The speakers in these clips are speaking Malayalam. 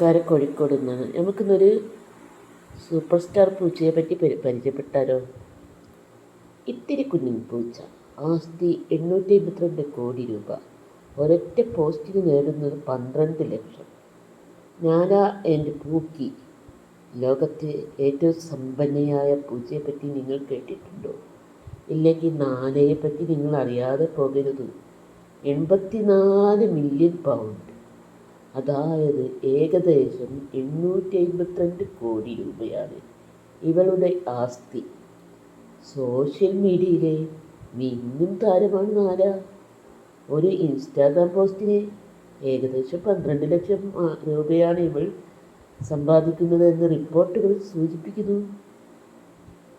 കാര കോഴിക്കോട് നിന്നാണ് നമുക്കിന്നൊരു സൂപ്പർ സ്റ്റാർ പൂച്ചയെ പറ്റി പരി പരിചയപ്പെട്ടാലോ? ഇത്തിരി കുഞ്ഞിൻ പൂച്ച. ആസ്തി എണ്ണൂറ്റി അമ്പത്തിരണ്ട് കോടി രൂപ. ഒരൊറ്റ പോസ്റ്റിന് നേടുന്നത് പന്ത്രണ്ട് ലക്ഷം. ഞാന എന്റെ പൂക്കി. ലോകത്തെ ഏറ്റവും സമ്പന്നയായ പൂച്ചയെ പറ്റി നിങ്ങൾ കേട്ടിട്ടുണ്ടോ? ഇല്ലെങ്കിൽ നാനയെ പറ്റി നിങ്ങൾ അറിയാതെ പോകരുത്. എൺപത്തിനാല് മില്യൺ പൗണ്ട്. അതായത് ഏകദേശം എണ്ണൂറ്റി അമ്പത്തിരണ്ട് കോടി രൂപയാണ് ഇവളുടെ ആസ്തി. സോഷ്യൽ മീഡിയയിലെ മിന്നും താരമാണ് നാര ഒരു ഇൻസ്റ്റാഗ്രാം പോസ്റ്റിന് ഏകദേശം പന്ത്രണ്ട് ലക്ഷം രൂപയാണ് ഇവൾ സമ്പാദിക്കുന്നത് എന്ന് റിപ്പോർട്ടുകൾ സൂചിപ്പിക്കുന്നു.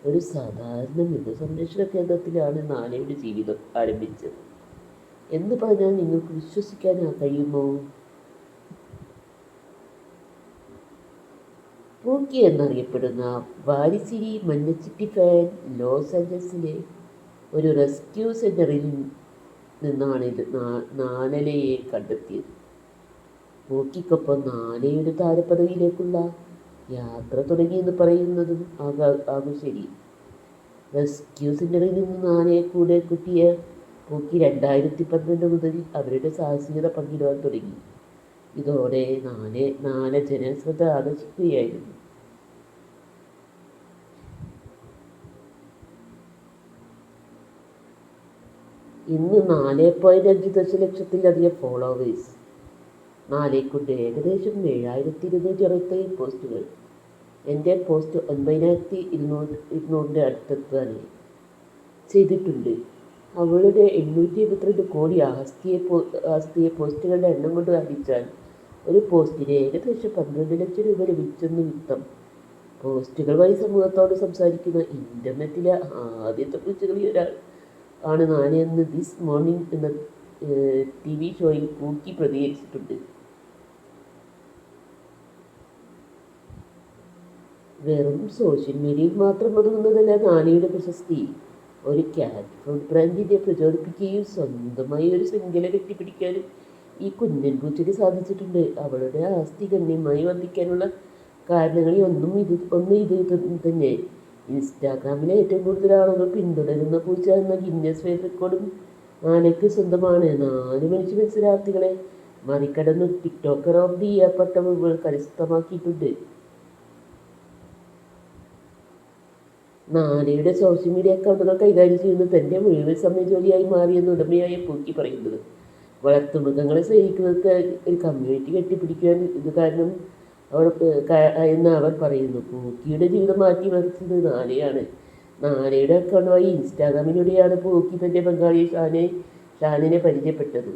ഒരു സാധാരണ മൃഗസംരക്ഷണ കേന്ദ്രത്തിലാണ് നാനയുടെ ജീവിതം ആരംഭിച്ചത്. എന്ന് പറഞ്ഞാൽ നിങ്ങൾക്ക് വിശ്വസിക്കാൻ കഴിയുമോ? പൂക്കി എന്നറിയപ്പെടുന്ന വാരിസിരി മഞ്ഞച്ചിട്ടി ഫാൻ ലോസ് ആഞ്ചൽസിലെ ഒരു റെസ്ക്യൂ സെന്ററിൽ നിന്നാണ് ഇത് നാനലയെ കണ്ടെത്തിയത്. പൂക്കിക്കൊപ്പം നാനയുടെ താരപദവിയിലേക്കുള്ള യാത്ര തുടങ്ങിയെന്ന് പറയുന്നതും ആകാ- ആകും ശരി. റെസ്ക്യൂ സെന്ററിൽ നിന്ന് നാനയെ കൂടെ കുട്ടിയ പൂക്കി രണ്ടായിരത്തി പന്ത്രണ്ട് മുതൽ അവരുടെ സാഹസികത പങ്കിടുവാൻ തുടങ്ങി. ഇതോടെ നാല് നാല് ജനശ്രദ്ധ ആകർഷിക്കുകയായിരുന്നു. ഇന്ന് നാല് പോയിന്റ് അഞ്ച് ദശലക്ഷത്തിലധികം ഫോളോവേഴ്സ് നാലേ കൊണ്ട് ഏകദേശം ഏഴായിരത്തി ഇരുന്നൂറ്റി അറുപത്തേഴ് പോസ്റ്റുകൾ. എന്റെ പോസ്റ്റ് ഒൻപതിനായിരത്തി ഇരുന്നൂറ് ഇരുന്നൂറിന്റെ അടുത്തെത്താനായി ചെയ്തിട്ടുണ്ട്. അവളുടെ എണ്ണൂറ്റി എഴുപത്തിരണ്ട് കോടി ആസ്തിയെ പോ ആസ്തിയെ പോസ്റ്റുകളുടെ എണ്ണം കൊണ്ട് ഹരിച്ചാൽ ഒരു പോസ്റ്റിന് ഏകദേശം പന്ത്രണ്ട് ലക്ഷം രൂപ ലഭിച്ചെന്ന് വിത്തം പോസ്റ്റുകൾ വഴി സമൂഹത്തോട് സംസാരിക്കുന്ന ഇന്റർനെറ്റിലെ ആദ്യത്തെ പൂച്ചകളിൽ ഒരാൾ ആണ് നാനെന്ന് ദിസ് മോർണിംഗ് എന്ന ടി വി ഷോയിൽ കൂക്കി പ്രതികരിച്ചിട്ടുണ്ട്. വെറും സോഷ്യൽ മീഡിയയിൽ മാത്രം ഒതുങ്ങുന്നതല്ല നാനിയുടെ പ്രശസ്തി. ഒരു ക്യാറ്റ് ഫുഡ് ബ്രാൻഡിനെ പ്രചോദിപ്പിക്കുകയും സ്വന്തമായി ഒരു ശൃംഖല കെട്ടിപ്പിടിക്കാനും ഈ കുഞ്ഞൻ പൂച്ചയ്ക്ക് സാധിച്ചിട്ടുണ്ട്. അവളുടെ ആസ്തി ഗണ്യമായി വർദ്ധിക്കാനുള്ള കാരണങ്ങളിൽ ഒന്നും ഇത് ഒന്ന് ഇത് തന്നെ. ഇൻസ്റ്റാഗ്രാമിലെ ഏറ്റവും കൂടുതൽ ആളുകൾ പിന്തുടരുന്ന പൂച്ച എന്ന ഗിന്നസ് വേൾഡ് റെക്കോർഡും ആനയ്ക്ക് സ്വന്തമാണ്. നാല് മനുഷ്യ മത്സരാർത്ഥികളെ മറികടന്ന് ടിക്ടോക്കർ ഓഫ് ദി ഇയർ പട്ടം ഇവൾ കരസ്ഥമാക്കിയിട്ടുണ്ട്. നാനയുടെ സോഷ്യൽ മീഡിയ അക്കൗണ്ടുകൾ കൈകാര്യം ചെയ്യുന്ന തന്റെ മുഴുവൻ സമയ ജോലിയായി മാറിയെന്ന് ഉടമയായ പൂക്കി പറയുന്നത്. വളർത്തുമൃഗങ്ങളെ സ്നേഹിക്കുന്നവർക്ക് ഒരു കമ്മ്യൂണിറ്റി കെട്ടിപ്പിടിക്കുവാൻ ഇത് കാരണം അവർ എന്ന് അവർ പറയുന്നു. പൂക്കിയുടെ ജീവിതം മാറ്റി മറിച്ചത് നാനയാണ് നാനയുടെ അക്കൗണ്ട് വഴി ഇൻസ്റ്റാഗ്രാമിലൂടെയാണ് പൂക്കി തന്റെ ബംഗാളി ഷാനെ ഷാനിനെ പരിചയപ്പെട്ടത്.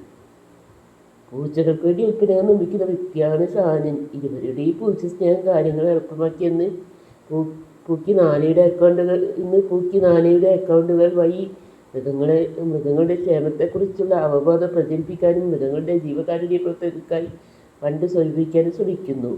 പൂച്ചകൾക്ക് വേണ്ടി ഉൽപ്പന്നങ്ങൾ നിർമ്മിക്കുന്ന വ്യക്തിയാണ് ഷാനൻ. ഈ പൂച്ച സ്നേഹം കാര്യങ്ങൾ എളുപ്പമാക്കിയെന്ന് പൂ പൂക്കി നാനയുടെ അക്കൗണ്ടുകൾ ഇന്ന് പൂക്കി നാനയുടെ അക്കൗണ്ടുകൾ വഴി മൃഗങ്ങളെ മൃഗങ്ങളുടെ ക്ഷേമത്തെക്കുറിച്ചുള്ള അവബോധം പ്രചരിപ്പിക്കാനും മൃഗങ്ങളുടെ ജീവകാരുണ്യ പ്രവർത്തനങ്ങൾക്കായി ഫണ്ട് സ്വരൂപിക്കാനും ശ്രമിക്കുന്നു.